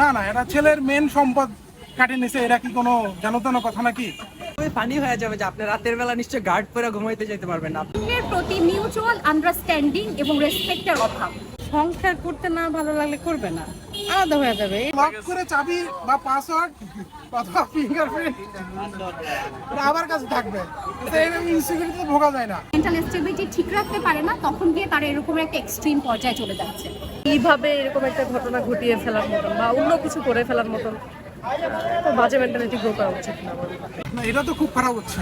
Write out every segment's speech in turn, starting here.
না না এটা ছেলের মেন সম্পদ কাটে নিছে। এটা কি কোনো জানো তো কথা নাকি? খুবই ফানি হয়ে যাবে যে আপনি রাতের বেলা নিশ্চয় গার্ড পরে ঘুমাইতে যেতে পারবেন না। আপনি প্রতি মিউচুয়াল আন্ডারস্ট্যান্ডিং এবং রেসপেক্টের অভাব। সংসার করতে না ভালো লাগলে করবে না। আলাদা হয়ে যাবে। লক করে চাবি বা পাসওয়ার্ড অথবা ফিঙ্গারপ্রিন্ট আবার কাছে থাকবে। এইভাবে ইনসিকিউরিটিতে ভোগা যায় না। মেন্টাল স্টেবিলিটি ঠিক রাখতে পারে না তখন গিয়ে তারা এরকম একটা এক্সট্রিম পর্যায়ে চলে যাচ্ছে। এইভাবে এরকম একটা ঘটনা ঘটিয়ে ফেলার মতন বা অন্য কিছু করে ফেলার মতন তো বাজে মেন্টালিটি গ্রো করা উচিত না এটা তো খুব খারাপ হচ্ছে।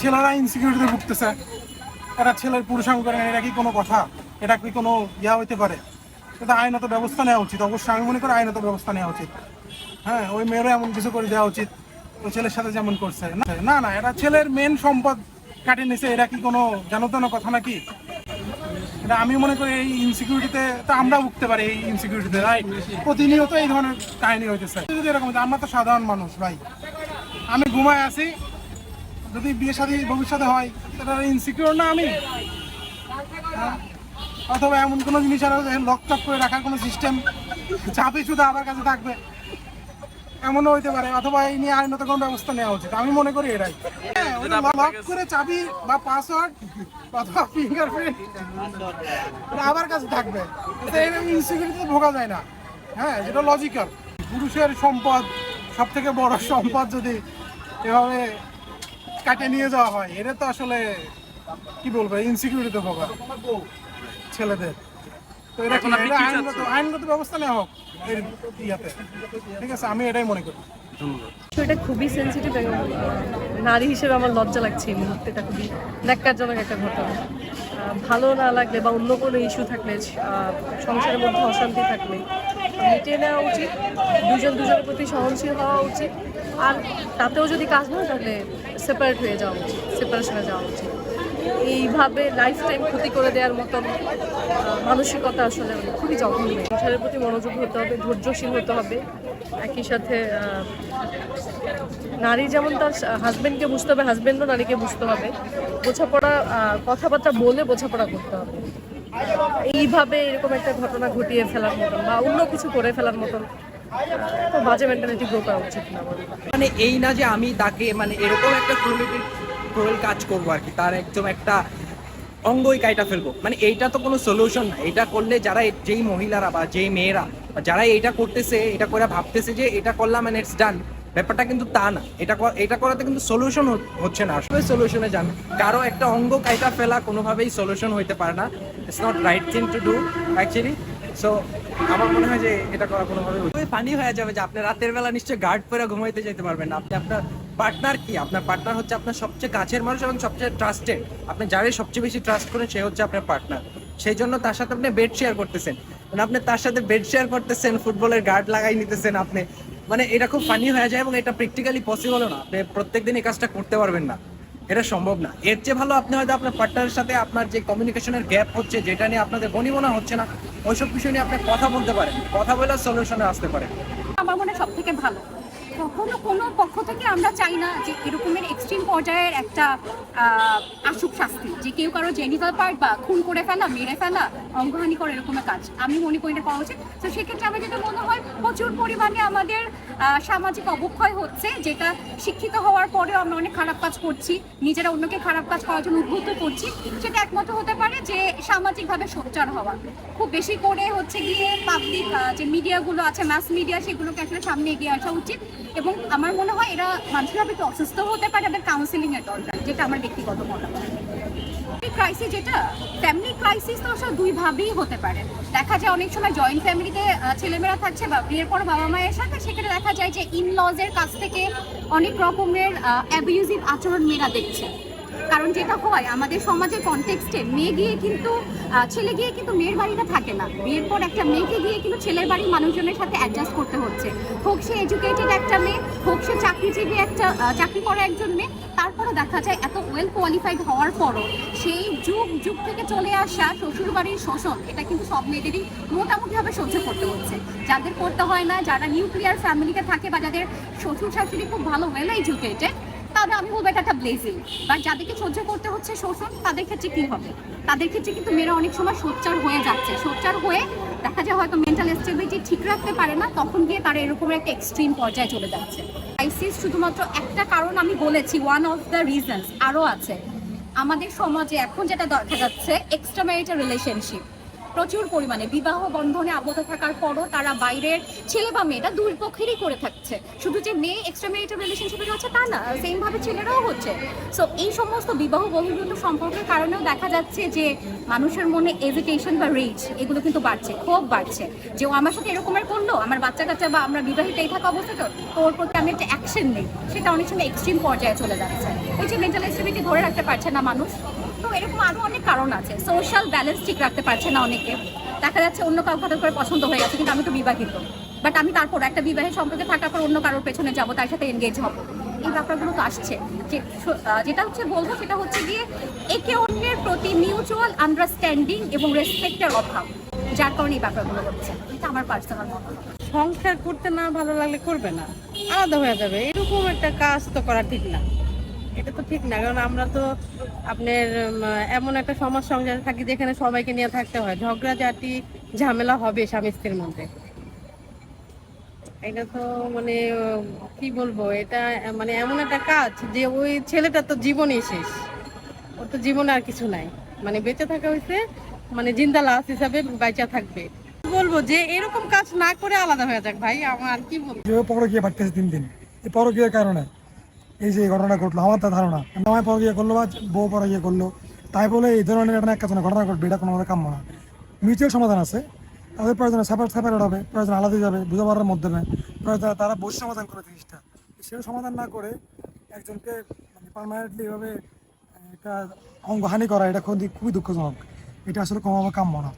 ছেলেরা ইনসিকিউরিটিতে ভুগতেছে। এরা ছেলের পুরুষাঙ্গ করে এটা কি কোনো কথা? এটা কি কোনো ইয়া হইতে পারে? এটা আইনত ব্যবস্থা নেওয়া উচিত। অবশ্যই আমি মনে করি আইনত ব্যবস্থা নেওয়া উচিত। হ্যাঁ ওই মেয়েরও এমন কিছু করে দেওয়া উচিত। ওই ছেলের সাথে যেমন করছে। না- না এটা ছেলের মেন সম্পদ কাটে নিছে। এটা কি কোনো জানো কথা নাকি? এটা আমি মনে করি এই ইনসিকিউরিটিতে তো আমরা উঠতে পারি এই ইনসিকিউরিটিতে রাইট প্রতিনিয়ত এই ধরনের কাহিনী হইতেছে। যদি এরকম আমরা তো সাধারণ মানুষ, ভাই। আমি ঘুমায় আছি। যদি বিয়ে শাদী ভবিষ্যতে হয়, তাহলে ইনসিকিউর না আমি? হ্যাঁ? অথবা এমন কোনো জিনিস আর লকটক করে রাখার কোনো সিস্টেম চাপে শুধু আমার কাছে থাকবে। এমনও হইতে পারে অথবা এই নিয়ে আইনত কোনো ব্যবস্থা নেওয়া উচিত। আমি মনে করি এটাই। হ্যাঁ লক করে চাবি বা পাসওয়ার্ড অথবা ফিঙ্গারপ্রিন্ট আবার কাছে থাকবে। ইনসিকিউরিটিতে ভোগা যায় না। হ্যাঁ যেটা লজিক্যাল পুরুষের সম্পদ সব থেকে বড় সম্পদ যদি এভাবে কাটে নিয়ে যাওয়া হয় এটা তো আসলে কি বলব ইনসিকিউরিটিতে ভোগা। ছেলেদের। তো এটা কি এটা আইনগত আইনগত ব্যবস্থা নেওয়া হোক এর ইয়াতে। ঠিক আছে আমি এটাই মনে করি। বিষয়টা খুবই সেন্সিটিভ এবং নারী হিসেবে আমার লজ্জা লাগছে এই মুহূর্তে এটা খুবই ন্যাক্কারজনক একটা ঘটনা। ভালো না লাগলে বা অন্য কোনো ইস্যু থাকলে সংসারের মধ্যে অশান্তি থাকলে মিটিয়ে নেওয়া উচিত দুজন দুজনের প্রতি সহনশীল হওয়া উচিত। আর তাতেও যদি কাজ না হয় তাহলে সেপারেট হয়ে যাওয়া উচিত সেপারেশনে যাওয়া উচিত। এইভাবে লাইফ টাইম ক্ষতি করে দেওয়ার মতন মানসিকতা আসলে খুবই জঘন্য। সংসারের প্রতি মনোযোগ হতে হবে, ধৈর্যশীল হতে হবে। একই সাথে নারী যেমন তার হাজব্যান্ডকে বুঝতে হবে হাজব্যান্ডও নারীকে বুঝতে হবে। বোঝাপড়া কথাবার্তা বলে বোঝাপড়া করতে হবে। এইভাবে এরকম একটা ঘটনা ঘটিয়ে ফেলার মতন বা অন্য কিছু করে ফেলার মতন বাজে মেন্টালিটি গ্রো করা উচিত না মানে এই না যে আমি তাকে মানে এরকম একটা ক্রুয়েলিটি ক্রুয়েল কাজ করব আর কি। তার একদম একটা অঙ্গই কাইটা ফেলব। মানে এইটা তো কোনো সলিউশন না। এটা করলে যারা যেই মহিলারা বা যেই মেয়েরা যারা এটা করতেছে এটা করে ভাবতেছে যে এটা করলাম মানে ইটস ডান ব্যাপারটা কিন্তু তা না। এটা এটা করাতে কিন্তু সলিউশন হচ্ছে না। আসলে সলিউশনে যান। কারও একটা অঙ্গ কাইটা ফেলা কোনোভাবেই সলিউশন হইতে পারে না। It's not right thing to do actually so আমার মনে হয় যে এটা করা কোনোভাবে ফানি হয়ে যাবে যে আপনি রাতের বেলা নিশ্চয়ই গার্ড পরে ঘুমাইতে যেতে পারবেন আপনি আপনার পার্টনার কি? আপনার পার্টনার হচ্ছে আপনার সবচেয়ে কাছের মানুষ এবং সবচেয়ে ট্রাস্টেড আপনি যারে সবচেয়ে বেশি ট্রাস্ট করেন, সে হচ্ছে আপনার পার্টনার সেই জন্য তার সাথে আপনি বেড শেয়ার করতেছেন। মানে আপনি তার সাথে বেড শেয়ার করতেছেন, ফুটবলের গার্ড লাগাই নিতেছেন আপনি। মানে এটা খুব ফানি হয়ে যায় এবং এটা প্র্যাকটিক্যালি পসিবলও না। আপনি প্রত্যেকদিন এই কাজটা করতে পারবেন না। এটা সম্ভব না। এর চেয়ে ভালো আপনি হয়তো আপনার পার্টনারের সাথে আপনার যে কমিউনিকেশনের গ্যাপ হচ্ছে, যেটা নিয়ে আপনাদের বনিবনা হচ্ছে না, ওইসব বিষয় নিয়ে আপনি কথা বলতে পারেন। কথা বলে সলিউশনে আসতে পারেন। আমার মনে সব থেকে ভালো। কখনো কোনো পক্ষ থেকে আমরা চাই না যে এরকমের এক্সট্রিম পর্যায়ের একটা আসুক শাস্তি, যে কেউ কারও জেনিটাল পার্ট বা খুন করে ফেলা, মেরে ফেলা, অঙ্গহানি করে এরকমের কাজ। আমি মনে করি এটা করা উচিত। তো সেক্ষেত্রে আমার যেটা মনে হয়, প্রচুর পরিমাণে আমাদের সামাজিক অবক্ষয় হচ্ছে, যেটা শিক্ষিত হওয়ার পরেও আমরা অনেক খারাপ কাজ করছি, নিজেরা অন্যকে খারাপ কাজ করার জন্য উদ্বুদ্ধ করছি। সেটা একমাত্র হতে পারে যে সামাজিকভাবে সোচ্চার হওয়া। খুব বেশি করে হচ্ছে গিয়ে পাবলিক যে মিডিয়াগুলো আছে ম্যাস মিডিয়া সেগুলোকে আসলে সামনে এগিয়ে আসা উচিত। এবং আমার মনে হয় এরা মানুষেরা একটু অসুস্থ হতে পারে তাদের কাউন্সিলিং এর দরকার, যেটা আমার ব্যক্তিগত মতামত। ক্রাইসিস যেটা ফ্যামিলি ক্রাইসিস তো আসলে দুই ভাবেই হতে পারে। দেখা যায় অনেক সময় জয়েন্ট ফ্যামিলিতে ছেলেমেয়েরা থাকছে বা বিয়ের পর বাবা মায়ের সাথে সেখানে দেখা যায় যে ইন লজের কাছ থেকে অনেক রকমের অ্যাবিউজিভ আচরণ মেয়েরা দেখছে। কারণ যেটা হয়, আমাদের সমাজের কনটেক্সটে মেয়ে গিয়ে কিন্তু ছেলে গিয়ে কিন্তু মেয়ের বাড়িতে থাকে না। বিয়ের পর একটা মেয়েকে গিয়ে কিন্তু ছেলের বাড়ির মানুষজনের সাথে অ্যাডজাস্ট করতে হচ্ছে। হোক সে এডুকেটেড একটা মেয়ে, হোক সে চাকরিজীবী একটা চাকরি করা একজন মেয়ে তারপরে দেখা যায় এত ওয়েল কোয়ালিফাইড হওয়ার পরও সেই যুগ যুগ থেকে চলে আসা শ্বশুর বাড়ির শোষণ, এটা কিন্তু সব মেয়েদেরই মোটামুটিভাবে সহ্য করতে হচ্ছে। যাদের করতে হয় না, যারা নিউক্লিয়ার ফ্যামিলিতে থাকে বা যাদের শ্বশুর শাশুড়ি খুব ভালো ওয়েল এডুকেটেড তাহলে আমি বলব এটা একটা ব্লেজিং বা যাদেরকে সহ্য করতে হচ্ছে শোষণ, তাদের ক্ষেত্রে কী হবে? তাদের ক্ষেত্রে কিন্তু মেয়েরা অনেক সময় সোচ্চার হয়ে যাচ্ছে। সোচ্চার হয়ে দেখা যায় হয়তো মেন্টাল স্টেবিলিটি ঠিক রাখতে পারে না, তখন গিয়ে তারা এরকম একটা এক্সট্রিম পর্যায়ে চলে যাচ্ছে। ক্রাইসিস শুধুমাত্র একটা কারণ আমি বলেছি ওয়ান অফ দ্য রিজনস আরও আছে। আমাদের সমাজে এখন যেটা দেখা যাচ্ছে এক্সট্রা ম্যারিটাল রিলেশনশিপ প্রচুর পরিমাণে বিবাহ বন্ধনে আবদ্ধ থাকার পরও তারা বাইরের ছেলে বা মেয়েটা দুই পক্ষেরই করে থাকছে। শুধু যে মেয়ে এক্সট্রা ম্যারিটাল রিলেশনশিপে হচ্ছে তা না সেম ভাবে ছেলেরাও হচ্ছে। সো এই সমস্ত বিবাহ বহির্ভূত সম্পর্কের কারণেও দেখা যাচ্ছে যে মানুষের মনে এজিটেশন বা রেজ এগুলো কিন্তু বাড়ছে, খুব বাড়ছে। যে ও আমার সাথে এরকমের করল, আমার বাচ্চা কাচ্চা বা আমরা বিবাহিত এই থাকা অবস্থা তো তো ওর প্রতি আমি একটা অ্যাকশন নেই। সেটা অনেক সময় এক্সট্রিম পর্যায়ে চলে যাচ্ছে। ওই যে মেন্টাল স্টেবিলিটি ধরে রাখতে পারছে না মানুষ। তো এরকম আরও অনেক কারণ আছে। সোশ্যাল ব্যালেন্স ঠিক রাখতে পারছে না অনেকে। দেখা যাচ্ছে অন্য কাউকে হঠাৎ করে পছন্দ হয়ে গেছে, কিন্তু আমি তো বিবাহিত। বাট আমি তারপর একটা বিবাহের সম্পর্কে থাকার পর অন্য কারোর পেছনে যাব, তার সাথে এনগেজ হব। এই ব্যাপারগুলো তো আসছে। যেটা হচ্ছে বলব সেটা হচ্ছে গিয়ে একে অন্যের প্রতি মিউচুয়াল আন্ডারস্ট্যান্ডিং এবং রেসপেক্টের অভাব, যার কারণে এই ব্যাপারগুলো হচ্ছে। এটা আমার পার্সোনাল সংসার করতে না ভালো লাগলে করবে না। আলাদা হয়ে যাবে। এরকম একটা কাজ তো করা ঠিক না। এটা তো ঠিক না, কারণ আমরা তো আপনার এমন একটা সমাজ সংসারে থাকি যেখানে সবাইকে নিয়ে থাকতে হয়। ঝগড়াঝাটি ঝামেলা হবে স্বামী স্ত্রীর মধ্যে। এটা তো মানে কি বলব, এটা মানে এমন একটা কাজ যে ওই ছেলেটা তো জীবনই শেষ। ওর তো জীবনে আর কিছু নাই। মানে বেঁচে থাকা হয়েছে মানে জিন্দা লাশ হিসাবে বেঁচে থাকবে। বলব যে এরকম কাজ না করে আলাদা হয়ে যাক ভাই, আমার কি বলব। পরকীয়া বাড়তেছে দিন। দিন কারণে। এই যে ঘটনা ঘটলো, আমার তা ধারণা। আমায় ইয়ে করল বা বউ পরকীয়া করল। তাই বলে এই ধরনের একটা একটা ঘটনা ঘটবে, এটা কোনো কাম্য না। মিউচুয়াল সমাধান আছে। তাদের প্রয়োজনে সেপারেট সেপারেট হবে, প্রয়োজন আলাদা যাবে বুঝাবার মাধ্যমে প্রয়োজন তারা বসে সমাধান করে জিনিসটা। সেটা সমাধান না করে একজনকে মানে পারমানেন্টলি এভাবে একটা অঙ্গহানি করা, এটা খুবই খুবই দুঃখজনক। এটা আসলে কমাবো কাম্য না।